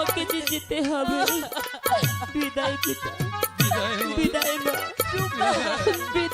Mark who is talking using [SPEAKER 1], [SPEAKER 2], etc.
[SPEAKER 1] আমাকে যে যেতে হবে। বিদায় পিতা।
[SPEAKER 2] বিদায় মা।
[SPEAKER 3] বিদায়